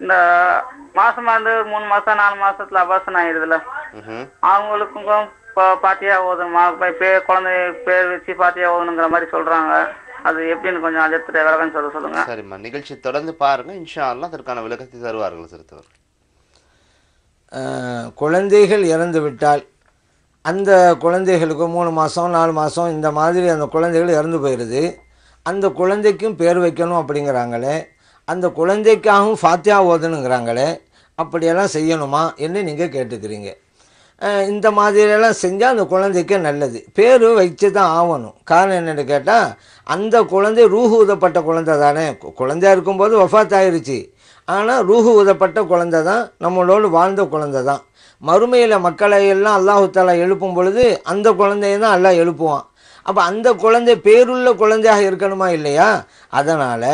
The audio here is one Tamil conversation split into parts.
இந்த மாசமா இருந்து மூணு மாசம் நாலு மாசத்துல அபாசனம் ஆயிடுதுல. அவங்களுக்கும் பா- பாத்தியா ஓதுமா பே- பேர் குழந்தை பேர் வச்சு பாத்தியா ஓதணுங்கிற மாதிரி சொல்றாங்க. அது எப்படின்னு கொஞ்சம் எடுத்துட்டு விளக்கம் சொல்ல சொல்லுங்க. சரிம்மா. நிகழ்ச்சி தொடர்ந்து பாருங்க. இன்ஷா அல்லாஹ் அதற்கான விளக்கத்தை தருவார்கள் சிறுத்தவர் குழந்தைகள் இறந்து விட்டால் அந்த குழந்தைகளுக்கு மூணு மாதம் நாலு மாதம் இந்த மாதிரி அந்த குழந்தைகள் இறந்து போயிடுது அந்த குழந்தைக்கும் பேர் வைக்கணும் அப்படிங்கிறாங்களே. அந்த குழந்தைக்காகவும் ஃபாத்தியா ஓதணுங்கிறாங்களே அப்படியெல்லாம் செய்யணுமா என்று நீங்கள் கேட்டுக்கிறீங்க. இந்த மாதிரியெல்லாம் செஞ்சால் அந்த குழந்தைக்கு நல்லது. பேர் வச்சு தான் ஆகணும். காரணம் என்னென்னு கேட்டால் அந்த குழந்தை ரூஹு ஊதப்பட்ட குழந்தை தானே. கு- குழந்தையா இருக்கும்போது வஃபாத் ஆயிடுச்சு ஆனால் ரூஹு ஊதப்பட்ட குழந்தை தான் நம்மளோடு வாழ்ந்த குழந்தை தான். மறுமையில் மக்களை எல்லாம் அல்லாஹு தாலா எழுப்பும் பொழுது அந்த குழந்தைய தான் எல்லாம் எழுப்புவான். அப்போ அந்த குழந்தை பேருள்ள குழந்தையாக இருக்கணுமா இல்லையா? அதனால்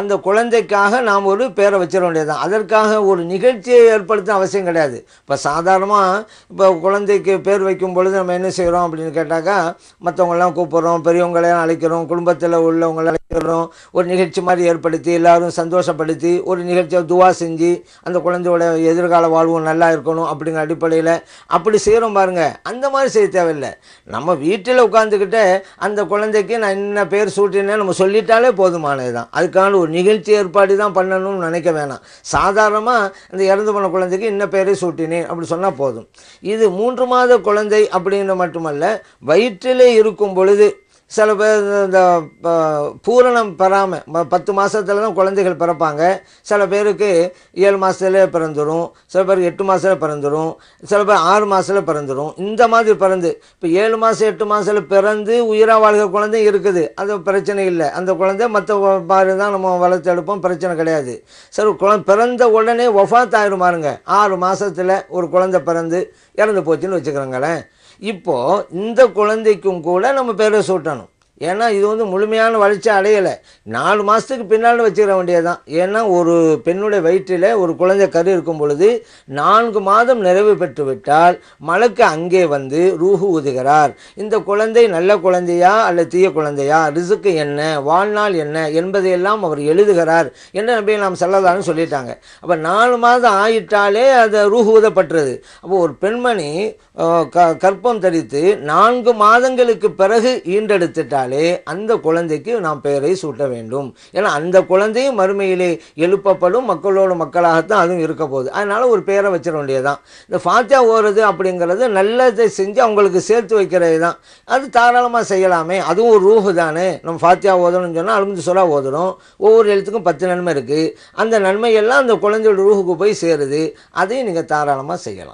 அந்த குழந்தைக்காக நாம் ஒரு பேரை வச்சிட வேண்டியதுதான். அதற்காக ஒரு நிகழ்ச்சியை ஏற்படுத்த அவசியம் கிடையாது. இப்போ சாதாரணமாக இப்போ குழந்தைக்கு பேர் வைக்கும் பொழுது நம்ம என்ன செய்கிறோம் அப்படின்னு கேட்டாக்கா மற்றவங்களாம் கூப்பிட்றோம் பெரியவங்களையும் அழைக்கிறோம் குடும்பத்தில் உள்ளவங்களை அழைக்கிறோம். ஒரு நிகழ்ச்சி மாதிரி ஏற்படுத்தி எல்லோரும் சந்தோஷப்படுத்தி ஒரு நிகழ்ச்சியை துவா செஞ்சு அந்த குழந்தையோட எதிர்கால வாழ்வு நல்லா இருக்கணும் அப்படிங்கிற அடிப்படையில் அப்படி செய்கிறோம் பாருங்கள் அந்த மாதிரி செய்ய தேவையில்லை. நம்ம வீட்டில் உட்காந்துக்கிட்டே அந்த குழந்தைக்கு நான் என்ன பேர் சூட்டினேன் நம்ம சொல்லிட்டாலே போதும். போதுமானது தான் அதுக்கான ஒரு நிகழ்ச்சி ஏற்பாடு தான் பண்ணணும்னு நினைக்க வேணாம். சாதாரணமாக இந்த இறந்து போன குழந்தைக்கு இன்ன பேரை சூட்டினேன் அப்படி சொன்னால் போதும். இது மூன்று மாத குழந்தை அப்படின்னு மட்டுமல்ல வயிற்றிலே இருக்கும் பொழுது சில பேர் இந்த பூரணம் பெறாமல் பத்து மாதத்துல தான் குழந்தைகள் பிறப்பாங்க. சில பேருக்கு ஏழு மாதத்துல பிறந்துடும் சில பேருக்கு எட்டு மாதத்துல பிறந்துடும் சில பேர் ஆறு மாதத்தில் பிறந்துடும் இந்த மாதிரி பிறந்து இப்போ ஏழு மாதம் எட்டு மாதத்துல பிறந்து உயிராக வாழ்கிற குழந்தை இருக்குது. அது பிரச்சனை இல்லை. அந்த குழந்தை மற்ற மாதிரி தான் நம்ம வளர்த்து எடுப்போம் பிரச்சனை கிடையாது. சரி குழந்தை பிறந்த உடனே ஒஃபாத் ஆயிரும் பாருங்க. ஆறு மாதத்தில் ஒரு குழந்தை பிறந்து இறந்து போச்சுன்னு வச்சுக்கிறோங்களேன் இப்போது இந்த குழந்தைக்கும் கூட நம்ம பேரை சூட்டணும். ஏன்னா இது வந்து முழுமையான வளர்ச்சி அடையலை. நாலு மாதத்துக்கு பின்னால் வச்சுக்கிற வேண்டியதுதான். ஏன்னா ஒரு பெண்ணுடைய வயிற்றில் ஒரு குழந்தை கரு இருக்கும் பொழுது நான்கு மாதம் நிறைவு பெற்று விட்டால் மலக்கு அங்கே வந்து ரூஹு உதுகிறார் இந்த குழந்தை நல்ல குழந்தையா அல்ல தீய குழந்தையா? ரிசுக்கு என்ன? வாழ்நாள் என்ன? என்பதையெல்லாம் அவர் எழுதுகிறார் என்று நம்பி நாம் செல்லதான்னு சொல்லிட்டாங்க. அப்போ நாலு மாதம் ஆயிட்டாலே அதை ரூஹு ஊதப்பட்டுறது அப்போ ஒரு பெண்மணி க கற்பம் தரித்து நான்கு மாதங்களுக்கு பிறகு ஈண்டெடுத்துட்டால் அந்த குழந்தைக்கு நாம் பெயரை சூட்ட வேண்டும். ஏன்னா அந்த குழந்தையும் மறுமையிலே எழுப்பப்படும் மக்களோட மக்களாகத்தான் அதுவும் இருக்க போகுது. அதனால் ஒரு பெயரை வச்சிட வேண்டியதுதான். இந்த ஃபாத்தியா ஓடுறது அப்படிங்கிறது நல்லதை செஞ்சு அவங்களுக்கு சேர்த்து வைக்கிறது தான் அது தாராளமாக செய்யலாமே. அதுவும் ஒரு ரூஹு தானே. நம்ம ஃபாத்தியா ஓதணும்னு சொன்னால் அலுமிஞ்சு சொல்லா ஓதணும். ஒவ்வொரு எழுத்துக்கும் பத்து நன்மை இருக்குது அந்த நன்மையெல்லாம் அந்த குழந்தையோட ரூஹுக்கு போய் சேருது. அதையும் நீங்கள் தாராளமாக செய்யலாம்.